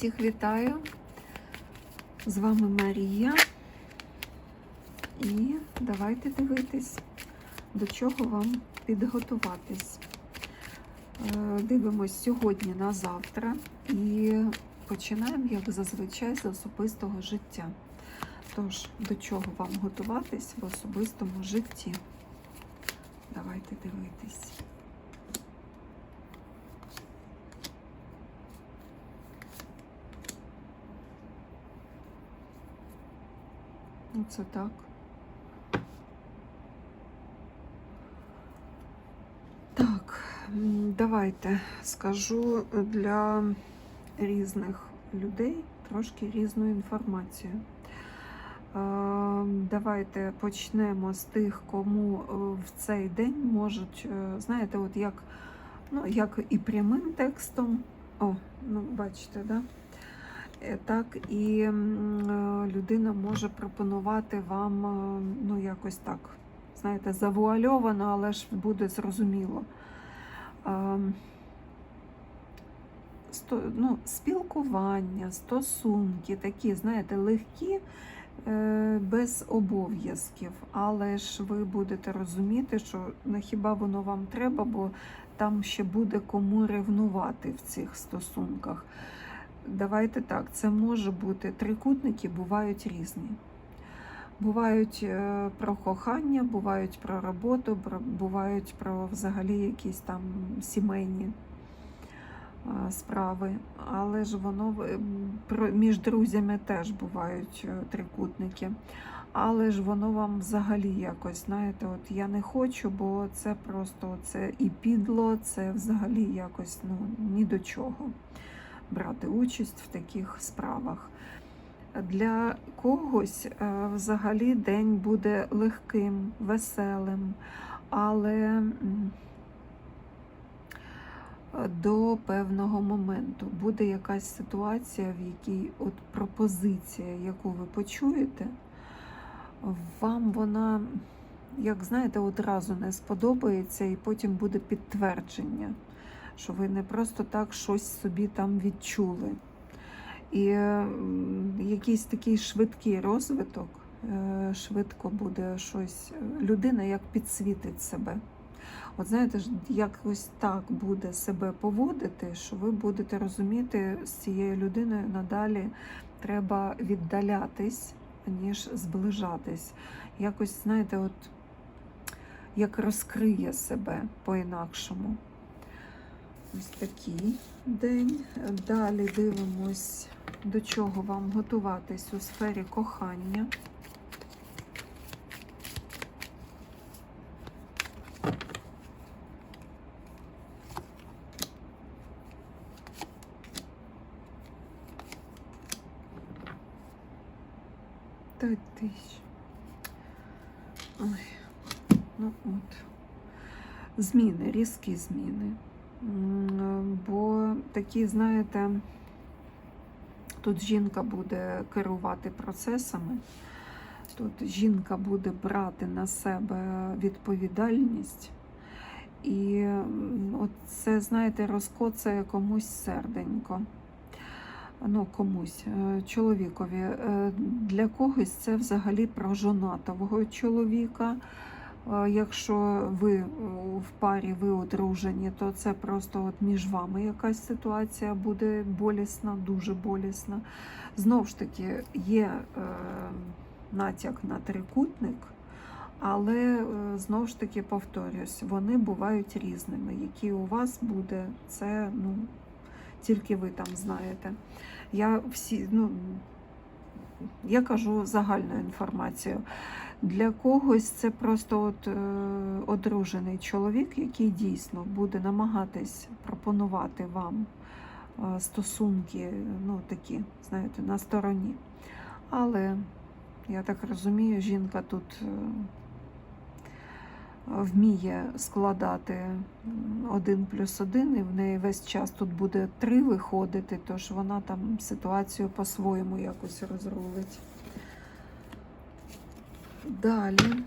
Всіх вітаю. З вами Марія. І давайте дивитись, до чого вам підготуватись. Е, Дивимось сьогодні на завтра і починаємо, як зазвичай, з особистого життя. Тож, до чого вам готуватись в особистому житті? Давайте дивитись. Оце так. Так, давайте скажу для різних людей трошки різну інформацію. Е, Давайте почнемо з тих, кому е, в цей день можуть, е, знаєте, от як, ну, як і прямим текстом, о, ну, бачите, да? Е, так і е, людина може пропонувати вам, е, ну, якось так, знаєте, завуальовано, але ж буде зрозуміло. Ну, спілкування, стосунки такі, знаєте, легкі, без обов'язків. Але ж ви будете розуміти, що не хіба воно вам треба, бо там ще буде кому ревнувати в цих стосунках. Давайте так, це може бути трикутники, бувають різні. Бувають е, про кохання, бувають про роботу, бувають про взагалі якісь там сімейні е, справи. Але ж воно в- м, про- між друзями теж бувають е, трикутники. Але ж воно вам взагалі якось, знаєте, от я не хочу, бо це просто це і підло, це взагалі якось ну, ні до чого брати участь в таких справах. Для когось е, взагалі день буде легким, веселим, але до певного моменту буде якась ситуація, в якій от пропозиція, яку ви почуєте, вам вона, як знаєте, одразу не сподобається, і потім буде підтвердження, що ви не просто так щось собі там відчули. І якийсь такий швидкий розвиток, е, швидко буде щось. Людина як підсвітить себе. От знаєте, якось так буде себе поводити, що ви будете розуміти, з цією людиною надалі треба віддалятись, ніж зближатись. Якось, знаєте, от як розкриє себе по-інакшому. Ось такий день. Далі дивимось, до чого вам готуватись у сфері кохання. Та ти. Ой, ну от. Зміни, різкі зміни. Бо такі, знаєте, тут жінка буде керувати процесами, тут жінка буде брати на себе відповідальність. І от це, знаєте, розкоцає комусь серденько. Ну, комусь, е, чоловікові. Е, Для когось це взагалі про жонатового чоловіка. Е, Якщо ви е, в парі, ви одружені, то це просто от між вами якась ситуація буде болісна, дуже болісна. Знову ж таки, є е, натяк на трикутник, але знову ж таки повторюсь, вони бувають різними. Які у вас буде, це ну, тільки ви там знаєте. Я всі, ну, я кажу загальну інформацію. Для когось це просто от, е, одружений чоловік, який дійсно буде намагатись пропонувати вам е, стосунки, ну такі, знаєте, на стороні. Але я так розумію, жінка тут е, вміє складати один плюс один, і в неї весь час тут буде три виходити, тож вона там ситуацію по-своєму якось розрулить. Далі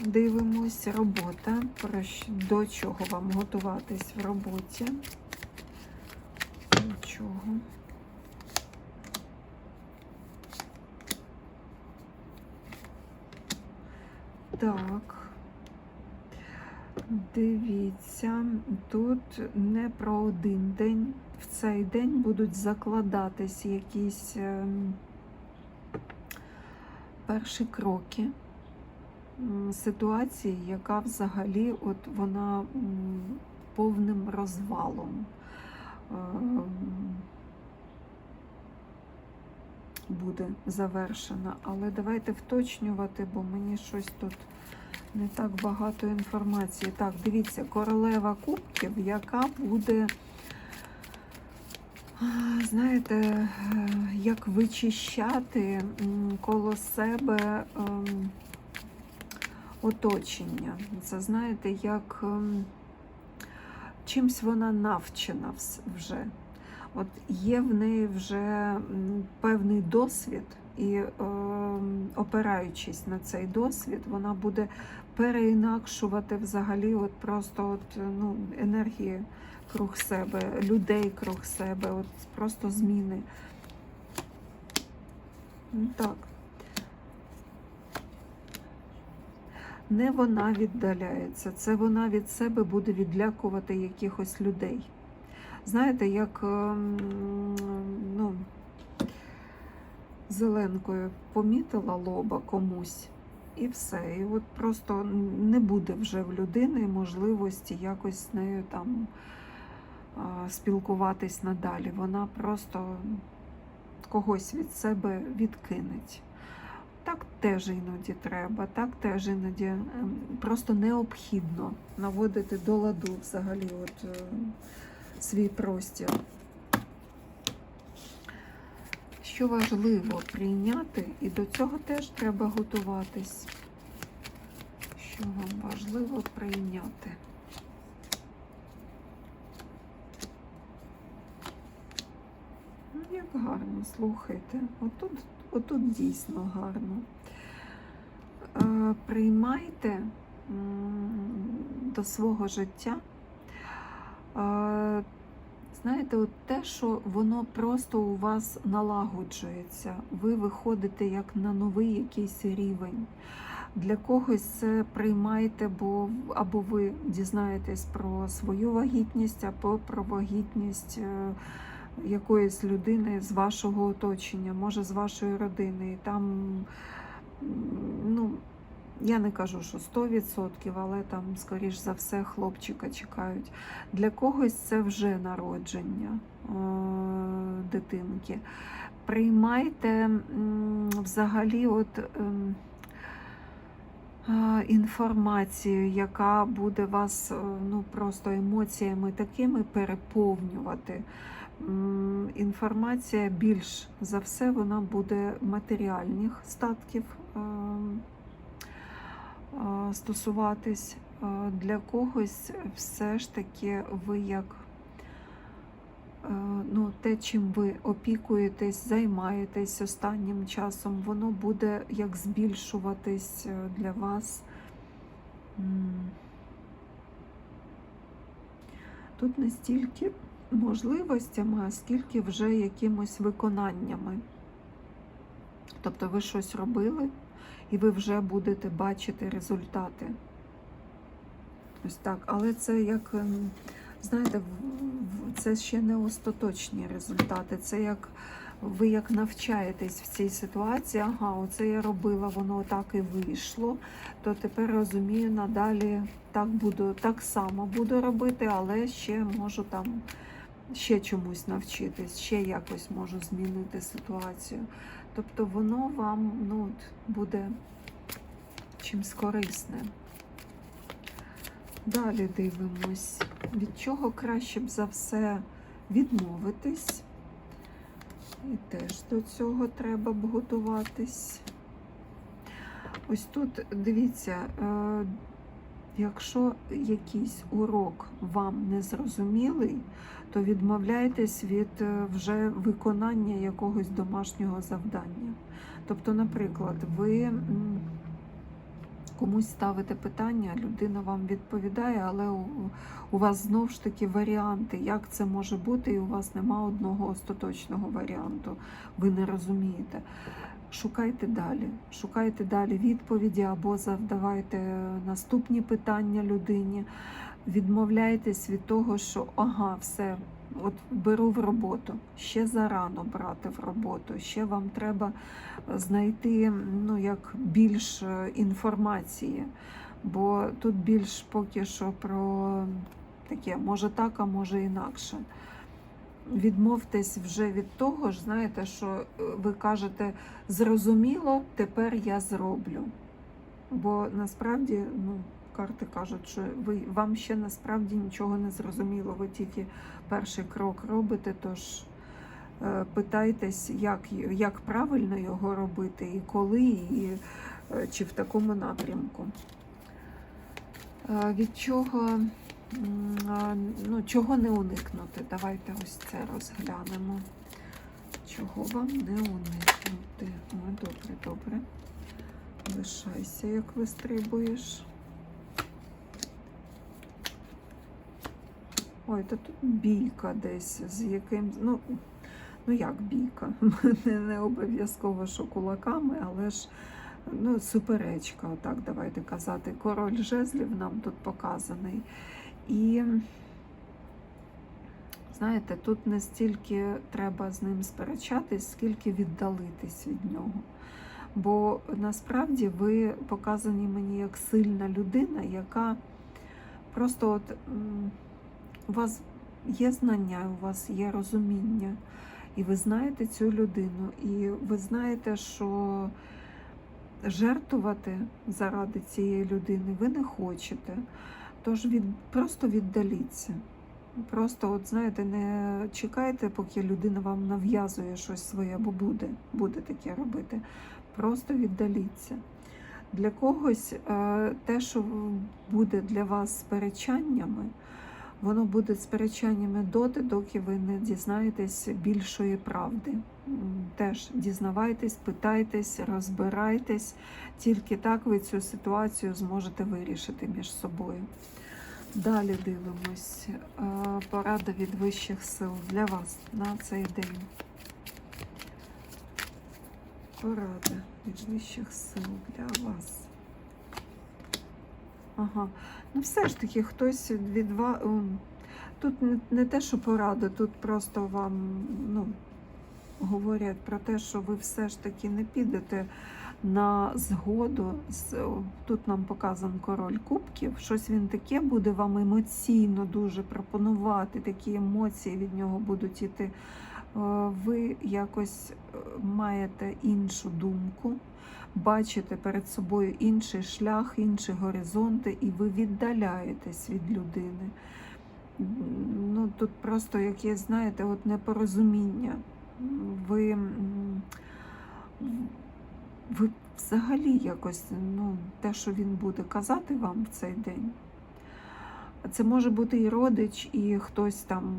дивимося робота, до чого вам готуватись в роботі. До чого. Так, дивіться, тут не про один день. В цей день будуть закладатись якісь. Ем, перші кроки ситуації, яка взагалі от вона повним розвалом. ем, Буде завершена, але давайте вточнювати, бо мені щось тут не так багато інформації. Так, дивіться, королева кубків, яка буде, знаєте, е, як вичищати коло себе ем, оточення. Це знаєте, як ем, чимсь вона навчена вже. От є в неї вже певний досвід, і е, опираючись на цей досвід, вона буде переінакшувати взагалі от просто от, ну, енергії круг себе, людей круг себе, от просто зміни. Так. Не вона віддаляється, це вона від себе буде відлякувати якихось людей. Знаєте, як ем, ну, зеленкою помітила лоба комусь, і все. І от просто не буде вже в людини можливості якось з нею там спілкуватись надалі. Вона просто когось від себе відкинеть. Так теж іноді треба, так теж іноді ем, просто необхідно наводити до ладу взагалі от, е, свій простір. Що важливо прийняти, і до цього теж треба готуватись. Що вам важливо прийняти? Ну, як гарно, слухайте. Отут, отут дійсно гарно. Е, приймайте до свого життя. Е, Знаєте, от те, що воно просто у вас налагоджується, ви виходите як на новий якийсь рівень. Для когось це приймайте, бо або ви дізнаєтесь про свою вагітність, або про вагітність е, якоїсь людини з вашого оточення, може з вашої родини. І там, ну, я не кажу, що 100%, але там, скоріш за все, хлопчика чекають. Для когось це вже народження е, дитинки. Приймайте взагалі от. ем, е, Інформацію, яка буде вас е, ну, просто емоціями такими переповнювати. Інформація більш за все вона буде матеріальних статків ем, е, стосуватись. Е, Для когось все ж таки ви як е, ну, те, чим ви опікуєтесь, займаєтесь останнім часом, воно буде як збільшуватись для вас. Тут не стільки можливостями, а скільки вже якимось виконаннями. Тобто ви щось робили, і ви вже будете бачити результати. Ось так. Але це як, ем, знаєте, це ще не остаточні результати. Це як ви як навчаєтесь в цій ситуації, ага, оце я робила, воно так і вийшло. То тепер розумію, надалі так буду, так само буду робити, але ще можу там ще чомусь навчитись, ще якось можу змінити ситуацію. Тобто воно вам ну, буде чимсь корисне. Далі дивимось, від чого краще б за все відмовитись. І теж до цього треба б готуватись. Ось тут дивіться, е, якщо якийсь урок вам не зрозумілий, то відмовляйтесь від е, вже виконання якогось домашнього завдання. Тобто, наприклад, ви комусь ставите питання, людина вам відповідає, але у, у вас знову ж таки варіанти, як це може бути, і у вас нема одного остаточного варіанту. Ви не розумієте. Шукайте далі, шукайте далі відповіді або завдавайте наступні питання людині. Відмовляйтесь від того, що ага, все, от беру в роботу. Ще зарано брати в роботу. Ще вам треба знайти ну, як більш е, інформації, бо тут більш поки що про таке, може так, а може інакше. Відмовтесь вже від того ж, знаєте, що е, ви кажете, зрозуміло, тепер я зроблю. Бо насправді, ну, карти кажуть, що ви вам ще насправді нічого не зрозуміло. Ви тільки перший крок робите, тож е, питайтесь, як, як правильно його робити, і коли, і е, чи в такому напрямку. Е, Від чого, ну, чого не уникнути? Давайте ось це розглянемо. Чого вам не уникнути? О, добре, добре. Лишайся, як вистрибуєш. Ой, та тут бійка десь з яким. Ну, ну як бійка? Не, не обов'язково, що кулаками, але ж ну, суперечка, отак давайте казати. Король жезлів нам тут показаний. І знаєте, тут не стільки треба з ним сперечатись, скільки віддалитись від нього. Бо насправді ви показані мені як сильна людина, яка просто от у вас є знання, у вас є розуміння, і ви знаєте цю людину, і ви знаєте, що жертвувати заради цієї людини ви не хочете. Тож від, просто віддаліться. Просто, от знаєте, не чекайте, поки людина вам нав'язує щось своє, бо буде, буде таке робити. Просто віддаліться. Для когось е, те, що буде для вас сперечаннями, воно буде сперечаннями доти, доки ви не дізнаєтесь більшої правди. Теж дізнавайтесь, питайтесь, розбирайтесь. Тільки так ви цю ситуацію зможете вирішити між собою. Далі дивимось. Е, Порада від вищих сил для вас на цей день. Порада від вищих сил для вас. Ага. Ну, все ж таки, хтось від вас. Тут не, те, що порада, тут просто вам ну, говорять про те, що ви все ж таки не підете на згоду. Тут нам показан король кубків. Щось він таке буде вам емоційно дуже пропонувати, такі емоції від нього будуть іти. Е, Ви якось е, маєте іншу думку, бачите перед собою інший шлях, інші горизонти, і ви віддаляєтесь від людини. Ну, тут просто якесь, знаєте, от непорозуміння. Ви, ви взагалі якось, ну, те, що він буде казати вам в цей день. Це може бути і родич, і хтось там,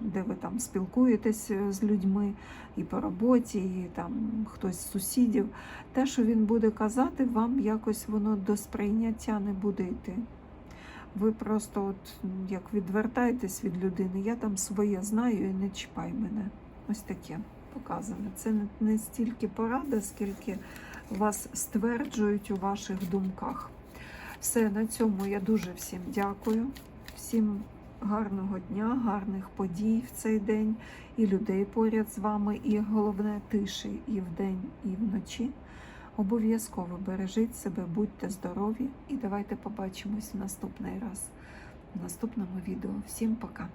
де ви там спілкуєтесь з людьми, і по роботі, і там хтось з сусідів. Те, що він буде казати, вам якось воно до сприйняття не буде йти. Ви просто от як відвертаєтесь від людини, я там своє знаю і не чіпай мене. Ось таке показане. Це не, не стільки порада, скільки вас стверджують у ваших думках. Все, на цьому я дуже всім дякую. Всім гарного дня, гарних подій в цей день, і людей поряд з вами, і головне тиші і вдень, і вночі. Обов'язково бережіть себе, будьте здорові і давайте побачимось в наступний раз в наступному відео. Всім пока!